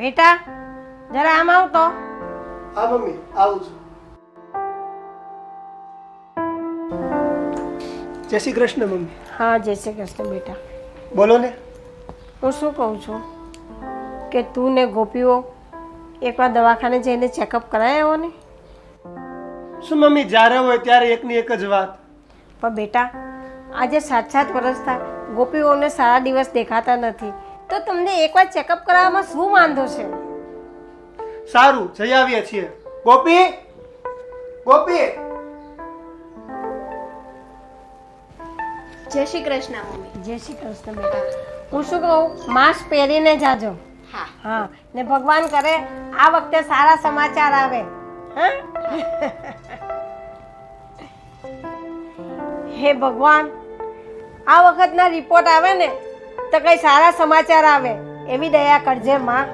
બેટા જરા આમ આવતો. હા મમ્મી આવું છું. જય શ્રી કૃષ્ણ મમ્મી. હા જય શ્રી કૃષ્ણ બેટા. બોલો ને. હું શું કહું છું કે તું ને ગોપીઓ એકવાર દવાખાને જઈને ચેકઅપ કરાય ને? શું મમ્મી જ્યારે હોય ત્યારે એકની એક જ વાત? પણ બેટા આજે સાત સાત વર્ષ થાય ગોપીઓને સારા દિવસ દેખાતા નથી. તો તમને એકવાર ચેકઅપ કરાવવામાં શું વાંધો છે? સારું જઈ આવીએ છીએ. ગોપી? ગોપી? જય શ્રી કૃષ્ણ મમ્મી. જય શ્રી કૃષ્ણ બેટા. હું શું કહું? માસ્ક પહેરીને જાજો. હા. હા ને ભગવાન કરે આ વખતે સારા સમાચાર આવે. હા? હે ભગવાન આ વખતના રિપોર્ટ આવે ને તો કઈ સારા સમાચાર આવે, એવી દયા કરજે માં.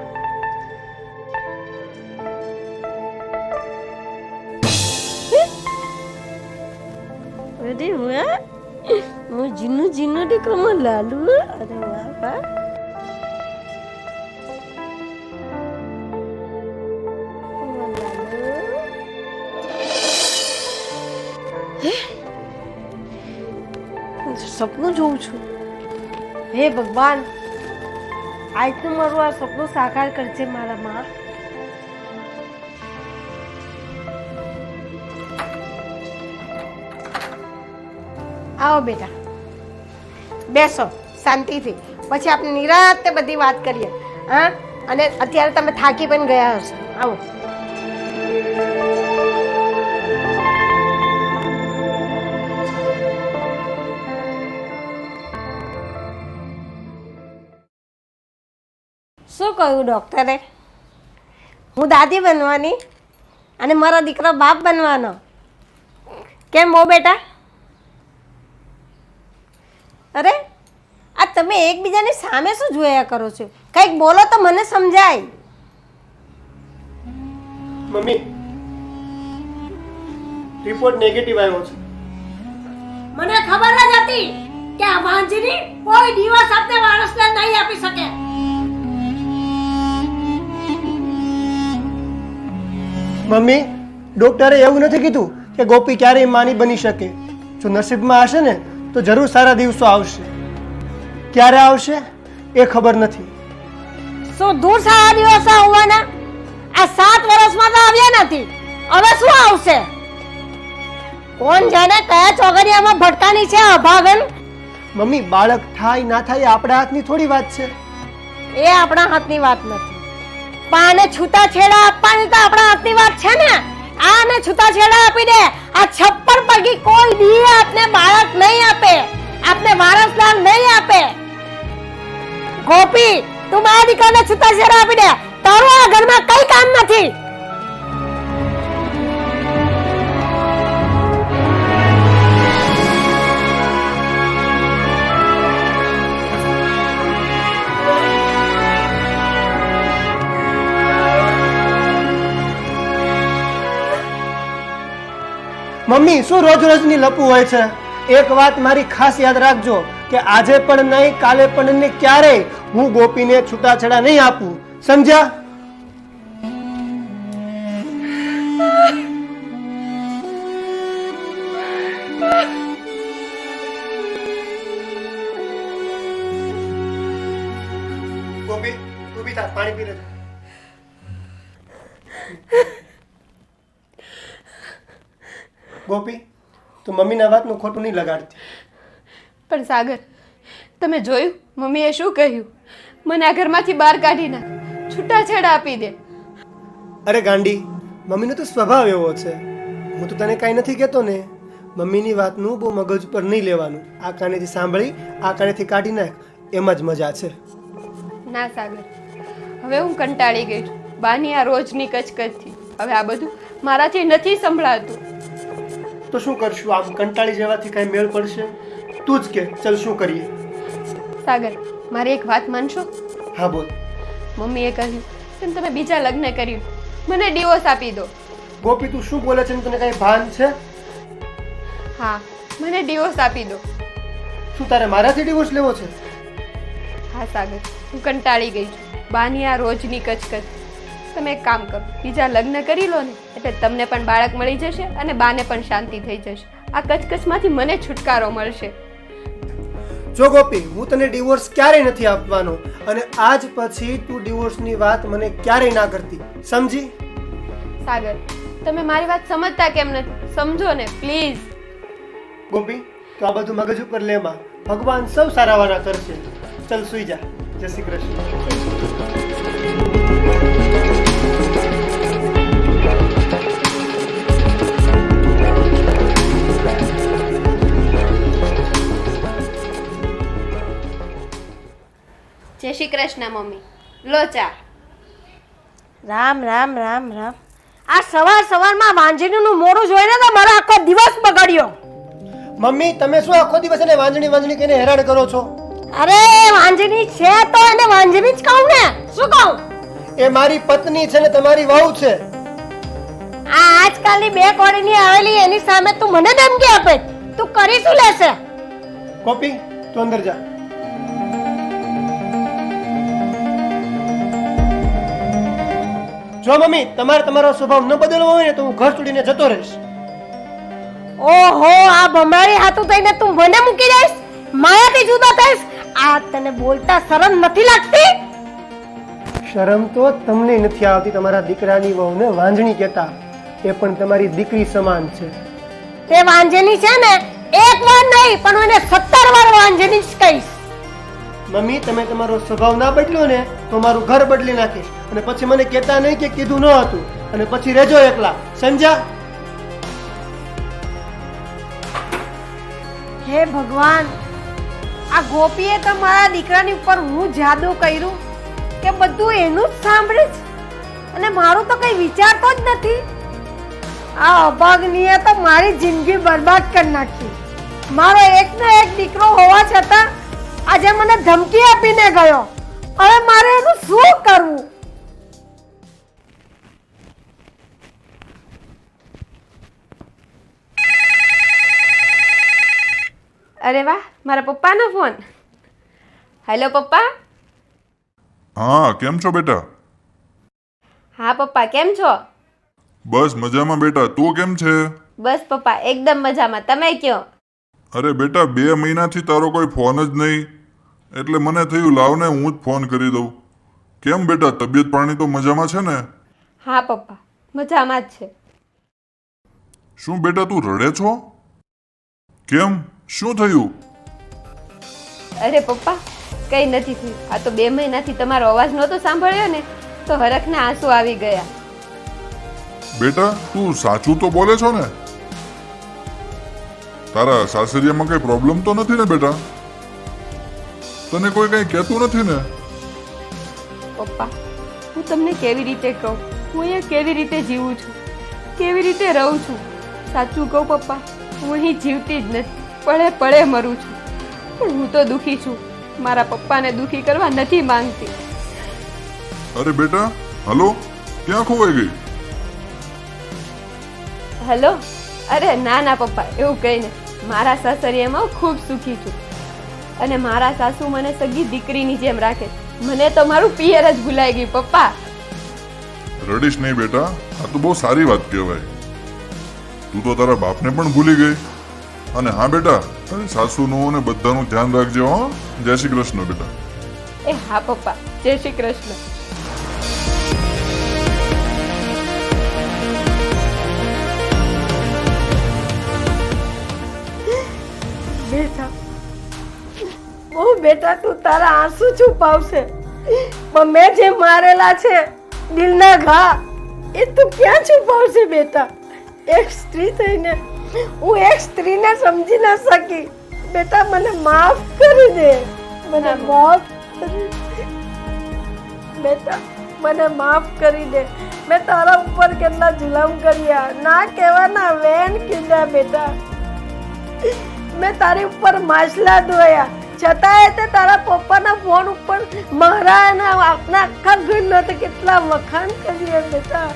હું જીનું જીનું દીકરામાં લાલુ, અરે સપનું જોઉં છું. હે ભગવાન આજનું મારું આ સપનું સાકાર કરજે મારા માં. આવો બેટા. બેસો, શાંતિથી. પછી આપણે નિરાતે બધી વાત કરીએ. હા? અને અત્યારે તમે થાકી પણ ગયા હશો. આવો. કહ્યું ડૉક્ટરે? હું દાદી બનવાની અને મારો દીકરો બાપ બનવાનો. કેમ બહુ બેટા? અરે આ તમે એકબીજાની સામે શું જોયા કરો છો? કંઈક બોલો તો મને સમજાય. મમ્મી રિપોર્ટ નેગેટિવ આવ્યો છે. મને ખબર જ હતી કે આ વાંજરી કોઈ દિવસ આપણે વારસને નહીં આપી શકે. મમ્મી ડોક્ટરે એવું નથી કીધું કે ગોપી ક્યારેય માની બની શકે. જો નસીબમાં હશે ને તો જરૂર સારા દિવસો આવશે. ક્યારે આવશે? એ ખબર નથી. શું દૂર સારા દિવસો આવવાના? આ સાત વર્ષમાં તો આવ્યા નથી. હવે શું આવશે? કોણ જાણે કયા ચોગડિયામાં ભટકાની છે અભાગન? મમ્મી બાળક થાય ના થાય આપણા હાથની થોડી વાત છે. એ આપણા હાથની વાત નથી. પાને છૂટા છેડા આપવાની તો આપણા હાથની વાત છે ને? આને છૂટા છેડા આપી દે. આ છપ્પર પગી કોઈ દી આપને બાળક નહીં આપે. આપને વારસદાર નહીં આપે. ગોપી, તું મારા દીકરાને છૂટા છેડા આપી દે. તારું આ ઘરમાં કઈ કામ નથી. મમ્મી, શું રોજ રોજની લપુ હોય છે? એક વાત મારી ખાસ યાદ રાખજો કે આજે પણ નહીં, કાલે પણ નહીં, ક્યારેય હું ગોપીને છૂટાછેડા નહીં આપું. સમજ્યા? મમ્મીના વાતનું ખોટું નહીં લગાડતી. પણ સાગર તમે જોયું? મમ્મીએ શું કહ્યું? મને આ ઘરમાંથી બહાર કાઢી નાખ. છૂટાછેડા આપી દે. અરે ગાંડી મમ્મીનો તો સ્વભાવ એવો છે. હું તો તને કાંઈ નથી કહેતો ને. મમ્મીની વાતનું બહુ મગજ પર નહીં લેવાનું. આ કાનેથી સાંભળી આ કાનેથી કાઢી નાખ. એમાં જ મજા છે. ના સાગર હવે હું કંટાળી ગઈ છું. બાની આ રોજની કચકચથી. હવે આ બધું મારાથી નથી સંભળાતું. તો શું કરશું? આમ કંટાળી જવાથી કાંઈ મેળ પડશે? તું જ કે ચલ શું કરીએ? સાગર મારી એક વાત માનશો? હા બોલ. મમ્મીએ કહ્યું તેમ તમે બીજા લગ્ન કર્યું. મને ડિવોર્સ આપી દો. ગોપી તું શું બોલે છે? ને તને કાંઈ ભાન છે? હા મને ડિવોર્સ આપી દો. શું તારે મારાથી ડિવોર્સ લેવો છે? હા સાગર હું કંટાળી ગઈ છું. બાની આ રોજની કચકચ. તમે એક કામ કરો. બીજા લગ્ન કરી લો ને એટલે તમને પણ બાળક મળી જશે અને બાને પણ શાંતિ થઈ જશે. આ કચકચમાંથી મને છુટકારો મળશે. જો ગોપી હું તને ડિવોર્સ ક્યારેય નથી આપવાનો અને આજ પછી તું ડિવોર્સની વાત મને ક્યારેય ના કરતી. સમજી? સાગર તમે મારી વાત સમજતા કેમ નથી? સમજો ને પ્લીઝ. ગોપી તો આ બધું મગજ ઉપર લેમાં ભગવાન સૌ સારાવાના કરશે. ચલ સુઈ જા. જય શ્રી કૃષ્ણ. જય શ્રી કૃષ્ણ મમ્મી. લો ચા. રામ રામ રામ રામ. આ સવાર સવારમાં વાંજણીનું મોડું જોઈને તો મારો આખો દિવસ બગડ્યો. મમ્મી તમે શું આખો દિવસ એને વાંજણી વાંજણી કહીને હેરાન કરો છો? અરે વાંજણી છે તો એને વાંજણી જ કહું ને. શું કહું? એ મારી પત્ની છે ને તમારી વહુ છે. આ આજકાલની બે કોડીની આવેલી એની સામે તું મને ધમકી આપે. તું કરી શું લેશે? કોપી તું અંદર જા. જો મમ્મી તમારે તમારો સ્વભાવ ન બદલવો હોય ને તો હું ઘર છોડીને જતો રહીશ. ઓહો આ ભમારી હાથું થઈને તું મને મૂકી દઈશ? માયાથી જુદા થઈશ? આ તને બોલતા શરમ નથી લાગતી? શરમ તો તમને નથી આવતી તમારા દીકરાની વહુને વાંજણી કહેતા. એ પણ તમારી દીકરી સમાન છે. તે વાંજણી છે ને એક વાર નહીં પણ હું એને સત્તર વાર વાંજણી જ કહીશ. મમ્મી, તમે તમારો સ્વભાવ ના બદલો ને, તો મારું ઘર બદલી નાખીશ. અને પછી મને કહેતા નહીં કે કીધું ન હતું. અને પછી રહેજો એકલા. સમજ્યા? હે ભગવાન, આ ગોપીએ તો મારા દીકરાની ઉપર હું જાદુ કર્યું કે બધું એનું જ સાંભળે છે અને મારું તો કઈ વિચારતો જ નથી. આ અભાગનીએ તો મારી જિંદગી બરબાદ કરી નાખી. મારો એકનો એક દીકરો હોવા છતાં આજે મને ધમકી આપીને ગયો. હવે મારે એનું શું કરવું? અરે વાહ મારા પપ્પાનો ફોન. હેલો પપ્પા? હા કેમ છો બેટા? હા પપ્પા કેમ છો? બસ મજામાં બેટા તું કેમ છે? બસ પપ્પા એકદમ મજામાં. તમે કયો? અરે બેટા બે મહિનાથી તારો કોઈ ફોન જ નહીં. એટલે મને થયું લાવને હું જ ફોન કરી દઉં. કેમ બેટા તબિયત પાણી તો મજામાં છે ને? હા પપ્પા મજામાં જ છે. શું બેટા તું રડે છો? કેમ? શું થયું? અરે પપ્પા કઈ નથી થયું. આ તો બે મહિનાથી તમારો અવાજ નહોતો સાંભળ્યો ને તો હરખના આંસુ આવી ગયા. બેટા તું સાચું તો બોલે છો ને? તારા સાસરિયામાં કઈ પ્રોબ્લેમ તો નથી ને બેટા? તને કોઈ કઈ કહેતું નથી ને? પપ્પા હું તમને કેવી રીતે કહું? હું અહીંયા કેવી રીતે જીવું છું? કેવી રીતે રહું છું? સાચું કહું પપ્પા હું અહીં જીવતી જ નથી પળે પળે મરું છું. પણ હું તો દુખી છું. મારા પપ્પાને દુખી કરવા નથી માંગતી. અરે બેટા હલો ક્યાં ખોવાઈ ગઈ? હેલો? અરે ના ના પપ્પા એવું કંઈ નહીં. મારા સાસરિયામાં હું ખૂબ સુખી છું. અને મારા સાસુ મને સગી દીકરીની જેમ રાખે. મને તો મારું પિયર જ ભૂલાઈ ગયું પપ્પા. રડીશ નહીં બેટા આ તો બહુ સારી વાત કહેવાય. તું તો તારા બાપને પણ ભૂલી ગઈ. અને હા બેટા તારી સાસુનું અને બધાનું ધ્યાન રાખજે હો જય શ્રી કૃષ્ણ બેટા. એ હા પપ્પા. જય શ્રી કૃષ્ણ. બેટા તું તારા આંસુ છુપાવશે. પણ મેં જે મારેલા છે દિલના ઘા એ તું ક્યાં છુપાવશે બેટા? એક સ્ત્રી થઈને હું એક સ્ત્રીને સમજી ન શકી. બેટા મને માફ કરી દે. મને માફ કરી બેટા મને માફ કરી દે. મેં તારા ઉપર કેટલા જુલમ કર્યા. ના કહેવાના વેન કીધા બેટા. મેં તારી ઉપર માછલા ધોયા. છતાંય તે તારા પપ્પાના ફોન ઉપર મારા અને આપના આખા ઘરના તો કેટલા વખાણ કરીએ બેટા.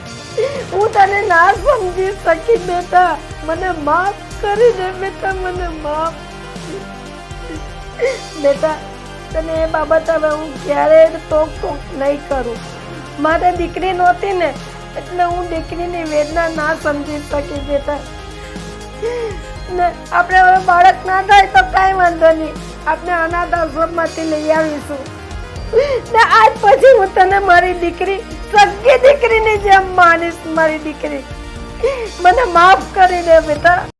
હું તને ના સમજી શકી બેટા. મને માફ કરી દે બેટા, મને માફ. બેટા, તને એ બાબત હવે હું ક્યારેય ટોક ટોક નહીં કરું. મારે દીકરી નહોતી ને, એટલે હું દીકરીની વેદના ના સમજી શકી બેટા. આપણે હવે બાળક ના થાય તો કાંઈ વાંધો નહીં. આપણે અનાથ આશ્રમમાંથી લઈ આવીશું. ને આજ પછી હું તને મારી દીકરી, સગી દીકરીની જેમ માનીશ, મારી દીકરી. મને માફ કરી દે, બેટા.